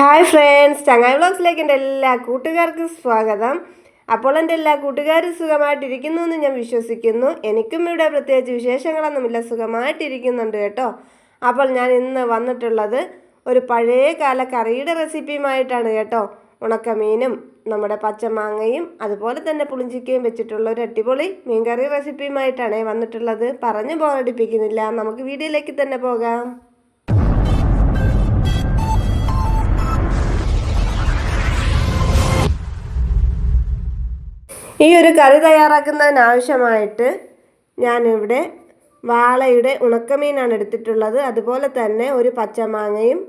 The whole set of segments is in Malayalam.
ഹായ് ഫ്രണ്ട്സ് ചങ്ങായി വ്ളോഗ്സിലേക്ക് എന്റെ എല്ലാ കൂട്ടുകാർക്കും സ്വാഗതം. അപ്പോൾ എന്റെ എല്ലാ കൂട്ടുകാരും സുഖമായിട്ടിരിക്കുന്നു എന്ന് ഞാൻ വിശ്വസിക്കുന്നു. എനിക്കും ഇവിടെ പ്രത്യേകിച്ച് വിശേഷങ്ങളൊന്നുമില്ല സുഖമായിട്ടിരിക്കുന്നുണ്ട് കേട്ടോ. അപ്പോൾ ഞാൻ ഇന്ന് വന്നിട്ടുള്ളത് ഒരു പഴയ കാല കറിയുടെ റെസിപ്പിയുമായിട്ടാണ് കേട്ടോ. ഉണക്കമീനും നമ്മുടെ പച്ചമാങ്ങയും അതുപോലെ തന്നെ പുളിഞ്ചിക്കയും വെച്ചിട്ടുള്ള ഒരു അടിപൊളി മീൻകറി റെസിപ്പിയുമായിട്ടാണ് വന്നിട്ടുള്ളത്. പറഞ്ഞു ബോറടിപ്പിക്കുന്നില്ല. നമുക്ക് വീഡിയോയിലേക്ക് തന്നെ പോകാം. ഈ ഒരു കറി തയ്യാറാക്കുന്നതിനാവശ്യമായിട്ട് ഞാനിവിടെ വാളയുടെ ഉണക്കമീനാണ് എടുത്തിട്ടുള്ളത്. അതുപോലെ തന്നെ ഒരു പച്ചമാങ്ങയും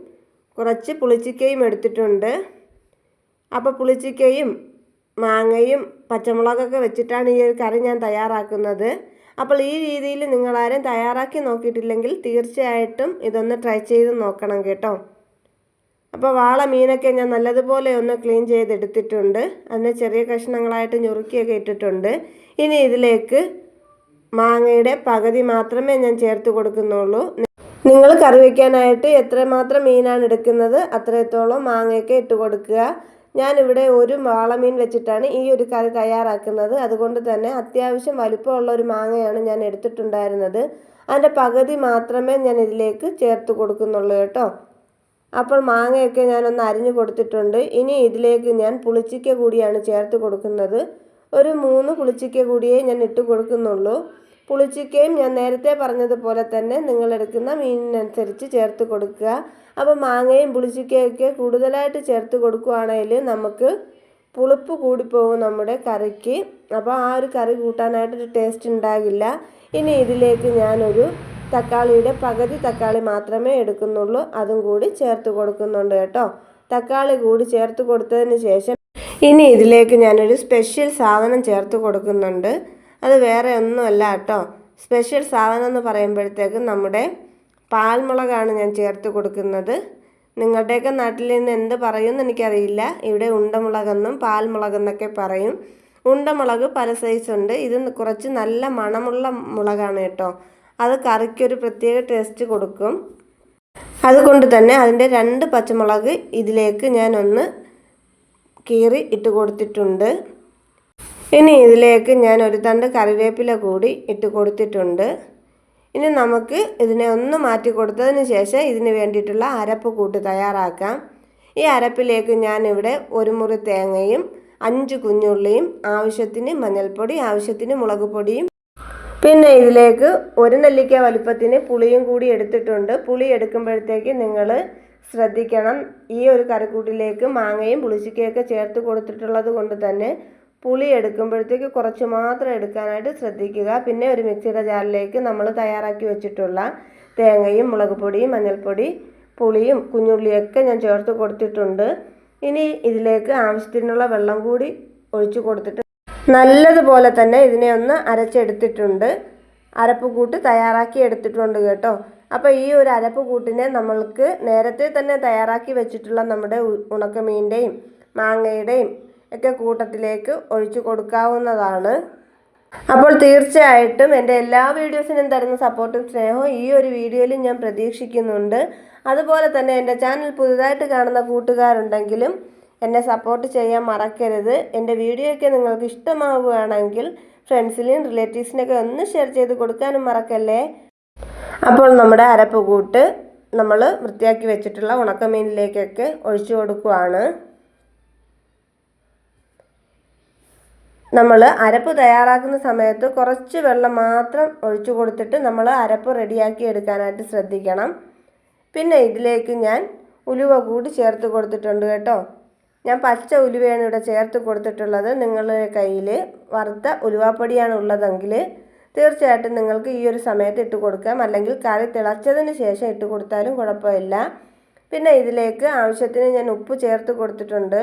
കുറച്ച് പുളിച്ചിക്കയും എടുത്തിട്ടുണ്ട്. അപ്പോൾ പുളിച്ചിക്കയും മാങ്ങയും പച്ചമുളകൊക്കെ വെച്ചിട്ടാണ് ഈ ഒരു കറി ഞാൻ തയ്യാറാക്കുന്നത്. അപ്പോൾ ഈ രീതിയിൽ നിങ്ങളാരും തയ്യാറാക്കി നോക്കിയിട്ടില്ലെങ്കിൽ തീർച്ചയായിട്ടും ഇതൊന്ന് ട്രൈ ചെയ്ത് നോക്കണം കേട്ടോ. അപ്പോൾ വാള മീനൊക്കെ ഞാൻ നല്ലതുപോലെ ഒന്ന് ക്ലീൻ ചെയ്തെടുത്തിട്ടുണ്ട്. അതിനെ ചെറിയ കഷ്ണങ്ങളായിട്ട് ഞുറുക്കിയൊക്കെ ഇട്ടിട്ടുണ്ട്. ഇനി ഇതിലേക്ക് മാങ്ങയുടെ പകുതി മാത്രമേ ഞാൻ ചേർത്ത് കൊടുക്കുന്നുള്ളൂ. നിങ്ങൾ കറി വയ്ക്കാനായിട്ട് എത്രമാത്രം മീനാണ് എടുക്കുന്നത് അത്രത്തോളം മാങ്ങയൊക്കെ ഇട്ട് കൊടുക്കുക. ഞാനിവിടെ ഒരു വാളമീൻ വെച്ചിട്ടാണ് ഈ ഒരു കറി തയ്യാറാക്കുന്നത്. അതുകൊണ്ട് തന്നെ അത്യാവശ്യം വലുപ്പമുള്ള ഒരു മാങ്ങയാണ് ഞാൻ എടുത്തിട്ടുണ്ടായിരുന്നത്. അതിന്റെ പകുതി മാത്രമേ ഞാൻ ഇതിലേക്ക് ചേർത്ത് കൊടുക്കുന്നുള്ളൂ കേട്ടോ. അപ്പോൾ മാങ്ങയൊക്കെ ഞാനൊന്ന് അരിഞ്ഞു കൊടുത്തിട്ടുണ്ട്. ഇനി ഇതിലേക്ക് ഞാൻ പുളിച്ചിക്ക കൂടിയാണ് ചേർത്ത് കൊടുക്കുന്നത്. ഒരു മൂന്ന് പുളിച്ചിക്ക കൂടിയേ ഞാൻ ഇട്ട് കൊടുക്കുന്നുള്ളൂ. പുളിച്ചിക്കയും ഞാൻ നേരത്തെ പറഞ്ഞതുപോലെ തന്നെ നിങ്ങൾ എടുക്കുന്ന മീനിനനുസരിച്ച് ചേർത്ത് കൊടുക്കുക. അപ്പോൾ മാങ്ങയും പുളിച്ചിക്കയൊക്കെ കൂടുതലായിട്ട് ചേർത്ത് കൊടുക്കുകയാണെങ്കിൽ നമുക്ക് പുളിപ്പ് കൂടിപ്പോകും നമ്മുടെ കറിക്ക്. അപ്പോൾ ആ ഒരു കറി കൂട്ടാനായിട്ടൊരു ടേസ്റ്റ് ഉണ്ടാകില്ല. ഇനി ഇതിലേക്ക് ഞാനൊരു തക്കാളിയുടെ പകുതി തക്കാളി മാത്രമേ എടുക്കുന്നുള്ളൂ. അതും കൂടി ചേർത്ത് കൊടുക്കുന്നുണ്ട് കേട്ടോ. തക്കാളി കൂടി ചേർത്ത് കൊടുത്തതിന് ശേഷം ഇനി ഇതിലേക്ക് ഞാനൊരു സ്പെഷ്യൽ സാധനം ചേർത്ത് കൊടുക്കുന്നുണ്ട്. അത് വേറെ ഒന്നുമല്ല കേട്ടോ. സ്പെഷ്യൽ സാധനം എന്ന് പറയുമ്പോഴത്തേക്ക് നമ്മുടെ പാൽമുളകാണ് ഞാൻ ചേർത്ത് കൊടുക്കുന്നത്. നിങ്ങളുടെയൊക്കെ നാട്ടിൽ നിന്ന് എന്ത് പറയുമെന്ന് എനിക്കറിയില്ല. ഇവിടെ ഉണ്ടമുളകെന്നും പാൽമുളകെന്നൊക്കെ പറയും. ഉണ്ടമുളക് പല സൈസ് ഉണ്ട്. ഇത് കുറച്ച് നല്ല മണമുള്ള മുളകാണ് കേട്ടോ. അത് കറിക്കൊരു പ്രത്യേക ടേസ്റ്റ് കൊടുക്കും. അതുകൊണ്ട് തന്നെ അതിന്റെ രണ്ട് പച്ചമുളക് ഇതിലേക്ക് ഞാൻ ഒന്ന് കീറി ഇട്ട് കൊടുത്തിട്ടുണ്ട്. ഇനി ഇതിലേക്ക് ഞാൻ ഒരു തണ്ട് കറിവേപ്പില കൂടി ഇട്ട് കൊടുത്തിട്ടുണ്ട്. ഇനി നമുക്ക് ഇതിനെ ഒന്ന് മാറ്റി കൊടുത്തതിന് ശേഷം ഇതിന് വേണ്ടിയിട്ടുള്ള അരപ്പ് കൂട്ട് തയ്യാറാക്കാം. ഈ അരപ്പിലേക്ക് ഞാനിവിടെ ഒരു മുറി തേങ്ങയും അഞ്ച് കുഞ്ഞുള്ളിയും ആവശ്യത്തിന് മഞ്ഞൾപ്പൊടി ആവശ്യത്തിന് മുളക് പൊടിയും പിന്നെ ഇതിലേക്ക് ഒരു നെല്ലിക്ക വലുപ്പത്തിന് പുളിയും കൂടി എടുത്തിട്ടുണ്ട്. പുളി എടുക്കുമ്പോഴത്തേക്ക് നിങ്ങൾ ശ്രദ്ധിക്കണം. ഈ ഒരു കറിക്കൂട്ടിലേക്ക് മാങ്ങയും പുളിച്ചിക്കയൊക്കെ ചേർത്ത് കൊടുത്തിട്ടുള്ളത് കൊണ്ട് തന്നെ പുളി എടുക്കുമ്പോഴത്തേക്ക് കുറച്ച് മാത്രം എടുക്കാനായിട്ട് ശ്രദ്ധിക്കുക. പിന്നെ ഒരു മിക്സിയുടെ ജാറിലേക്ക് നമ്മൾ തയ്യാറാക്കി വെച്ചിട്ടുള്ള തേങ്ങയും മുളക് പൊടിയും മഞ്ഞൾപ്പൊടി പുളിയും കുഞ്ഞുള്ളിയൊക്കെ ഞാൻ ചേർത്ത് കൊടുത്തിട്ടുണ്ട്. ഇനി ഇതിലേക്ക് ആവശ്യത്തിനുള്ള വെള്ളം കൂടി ഒഴിച്ചു കൊടുത്തിട്ട് നല്ലതുപോലെ തന്നെ ഇതിനെ ഒന്ന് അരച്ചെടുത്തിട്ടുണ്ട്. അരപ്പ് കൂട്ട് തയ്യാറാക്കി എടുത്തിട്ടുണ്ട് കേട്ടോ. അപ്പോൾ ഈ ഒരു അരപ്പ് കൂട്ടിനെ നമ്മൾക്ക് നേരത്തെ തന്നെ തയ്യാറാക്കി വെച്ചിട്ടുള്ള നമ്മുടെ ഉണക്കമീന്റെയും മാങ്ങയുടെയും ഒക്കെ കൂട്ടത്തിലേക്ക് ഒഴിച്ചു കൊടുക്കാവുന്നതാണ്. അപ്പോൾ തീർച്ചയായിട്ടും എന്റെ എല്ലാ വീഡിയോസിനും തരുന്ന സപ്പോർട്ടും സ്നേഹവും ഈ ഒരു വീഡിയോയിലും ഞാൻ പ്രതീക്ഷിക്കുന്നുണ്ട്. അതുപോലെ തന്നെ എന്റെ ചാനൽ പുതുതായിട്ട് കാണുന്ന കൂട്ടുകാരുണ്ടെങ്കിലും എന്നെ സപ്പോർട്ട് ചെയ്യാൻ മറക്കരുത്. എന്റെ വീഡിയോ ഒക്കെ നിങ്ങൾക്ക് ഇഷ്ടമാവുകയാണെങ്കിൽ ഫ്രണ്ട്സിനെയും റിലേറ്റീവ്സിനൊക്കെ ഒന്ന് ഷെയർ ചെയ്ത് കൊടുക്കാനും മറക്കല്ലേ? അപ്പോൾ നമ്മുടെ അരപ്പ് കൂട്ട് നമ്മൾ വൃത്തിയാക്കി വെച്ചിട്ടുള്ള ഉണക്കമീനിലേക്കൊക്കെ ഒഴിച്ചു കൊടുക്കുവാണ്. നമ്മൾ അരപ്പ് തയ്യാറാക്കുന്ന സമയത്ത് കുറച്ച് വെള്ളം മാത്രം ഒഴിച്ചു കൊടുത്തിട്ട് നമ്മൾ അരപ്പ് റെഡിയാക്കി എടുക്കാനായിട്ട് ശ്രദ്ധിക്കണം. പിന്നെ ഇതിലേക്ക് ഞാൻ ഉലുവ കൂടി ചേർത്ത് കൊടുത്തിട്ടുണ്ട് കേട്ടോ. ഞാൻ പച്ച ഉലുവയാണ് ഇവിടെ ചേർത്ത് കൊടുത്തിട്ടുള്ളത്. നിങ്ങളുടെ കയ്യിൽ വറുത്ത ഉലുവാപ്പൊടിയാണ് ഉള്ളതെങ്കിൽ തീർച്ചയായിട്ടും നിങ്ങൾക്ക് ഈ ഒരു സമയത്ത് ഇട്ട് കൊടുക്കാം. അല്ലെങ്കിൽ കറി തിളച്ചതിന് ശേഷം ഇട്ട് കൊടുത്താലും കുഴപ്പമില്ല. പിന്നെ ഇതിലേക്ക് ആവശ്യത്തിന് ഞാൻ ഉപ്പ് ചേർത്ത് കൊടുത്തിട്ടുണ്ട്.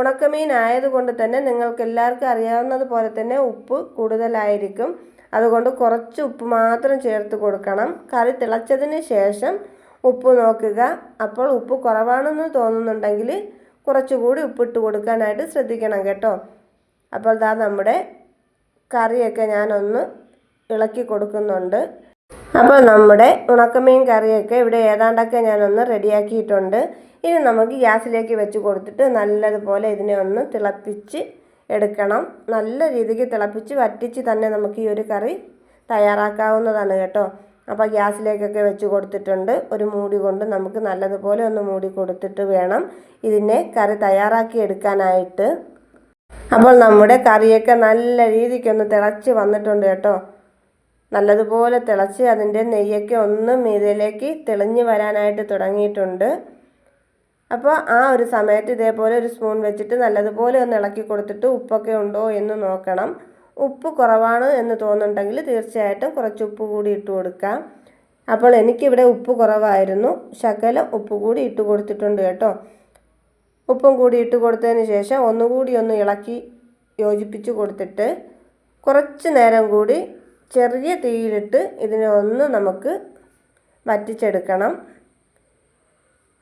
ഉണക്കമീൻ ആയതുകൊണ്ട് തന്നെ നിങ്ങൾക്ക് എല്ലാവർക്കും അറിയാവുന്നത് പോലെ തന്നെ ഉപ്പ് കൂടുതലായിരിക്കും. അതുകൊണ്ട് കുറച്ച് ഉപ്പ് മാത്രം ചേർത്ത് കൊടുക്കണം. കറി തിളച്ചതിന് ശേഷം ഉപ്പ് നോക്കുക. അപ്പോൾ ഉപ്പ് കുറവാണെന്ന് തോന്നുന്നുണ്ടെങ്കിൽ കുറച്ചുകൂടി ഉപ്പിട്ട് കൊടുക്കാനായിട്ട് ശ്രദ്ധിക്കണം കേട്ടോ. അപ്പോൾ ദാ നമ്മുടെ കറിയൊക്കെ ഞാനൊന്ന് ഇളക്കി കൊടുക്കുന്നുണ്ട്. അപ്പോൾ നമ്മുടെ ഉണക്കമീൻ കറിയൊക്കെ ഇവിടെ ഏതാണ്ടൊക്കെ ഞാനൊന്ന് റെഡിയാക്കിയിട്ടുണ്ട്. ഇനി നമുക്ക് ഗ്യാസിലേക്ക് വെച്ച് കൊടുത്തിട്ട് നല്ലതുപോലെ ഇതിനെ ഒന്ന് തിളപ്പിച്ച് എടുക്കണം. നല്ല രീതിക്ക് തിളപ്പിച്ച് വറ്റിച്ച് തന്നെ നമുക്ക് ഈ ഒരു കറി തയ്യാറാക്കാവുന്നതാണ് കേട്ടോ. അപ്പോൾ ഗ്യാസിലേക്കൊക്കെ വെച്ച് കൊടുത്തിട്ടുണ്ട്. ഒരു മൂടി കൊണ്ട് നമുക്ക് നല്ലതുപോലെ ഒന്ന് മൂടി കൊടുത്തിട്ട് വേണം ഇതിനെ കറി തയ്യാറാക്കി എടുക്കാനായിട്ട്. അപ്പോൾ നമ്മുടെ കറിയൊക്കെ നല്ല രീതിക്കൊന്ന് തിളച്ച് വന്നിട്ടുണ്ട് കേട്ടോ. നല്ലതുപോലെ തിളച്ച് അതിന്റെ നെയ്യൊക്കെ ഒന്ന് മീതിലേക്ക് തെളിഞ്ഞു വരാനായിട്ട് തുടങ്ങിയിട്ടുണ്ട്. അപ്പോൾ ആ ഒരു സമയത്ത് ഇതേപോലെ ഒരു സ്പൂൺ വെച്ചിട്ട് നല്ലതുപോലെ ഒന്ന് ഇളക്കി കൊടുത്തിട്ട് ഉപ്പൊക്കെ ഉണ്ടോ എന്ന് നോക്കണം. ഉപ്പ് കുറവാണ് എന്ന് തോന്നുന്നുണ്ടെങ്കിൽ തീർച്ചയായിട്ടും കുറച്ച് ഉപ്പ് കൂടി ഇട്ട് കൊടുക്കാം. അപ്പോൾ എനിക്കിവിടെ ഉപ്പ് കുറവായിരുന്നു. ശകലം ഉപ്പ് കൂടി ഇട്ട് കൊടുത്തിട്ടുണ്ട് കേട്ടോ. ഉപ്പും കൂടി ഇട്ട് കൊടുത്തതിന് ശേഷം ഒന്നുകൂടി ഒന്ന് ഇളക്കി യോജിപ്പിച്ച് കൊടുത്തിട്ട് കുറച്ച് നേരം കൂടി ചെറിയ തീയിലിട്ട് ഇതിനെ ഒന്ന് നമുക്ക് വറ്റിച്ചെടുക്കണം.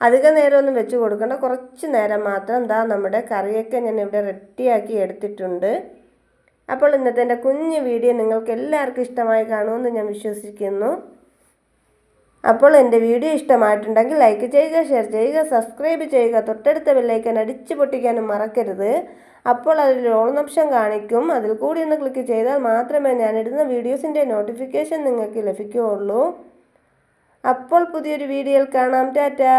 അധിക നേരമൊന്നും വെച്ച് കൊടുക്കണ്ട. കുറച്ച് നേരം മാത്രം എന്താ നമ്മുടെ കറിയൊക്കെ ഞാൻ ഇവിടെ റെഡിയാക്കി എടുത്തിട്ടുണ്ട്. അപ്പോൾ ഇന്നത്തെ എന്റെ കുഞ്ഞു വീഡിയോ നിങ്ങൾക്ക് എല്ലാവർക്കും ഇഷ്ടമായി കാണുമെന്ന് ഞാൻ വിശ്വസിക്കുന്നു. അപ്പോൾ എന്റെ വീഡിയോ ഇഷ്ടമായിട്ടുണ്ടെങ്കിൽ ലൈക്ക് ചെയ്യുക ഷെയർ ചെയ്യുക സബ്സ്ക്രൈബ് ചെയ്യുക തൊട്ടടുത്ത ബെല്ലൈക്കൻ അടിച്ചു പൊട്ടിക്കാനും മറക്കരുത്. അപ്പോൾ അതിൽ ഓൾനംശം കാണിക്കും. അതിൽ കൂടി ഒന്ന് ക്ലിക്ക് ചെയ്താൽ മാത്രമേ ഞാനിടുന്ന വീഡിയോസിന്റെ നോട്ടിഫിക്കേഷൻ നിങ്ങൾക്ക് ലഭിക്കുകയുള്ളൂ. അപ്പോൾ പുതിയൊരു വീഡിയോയിൽ കാണാം. ടാറ്റാ!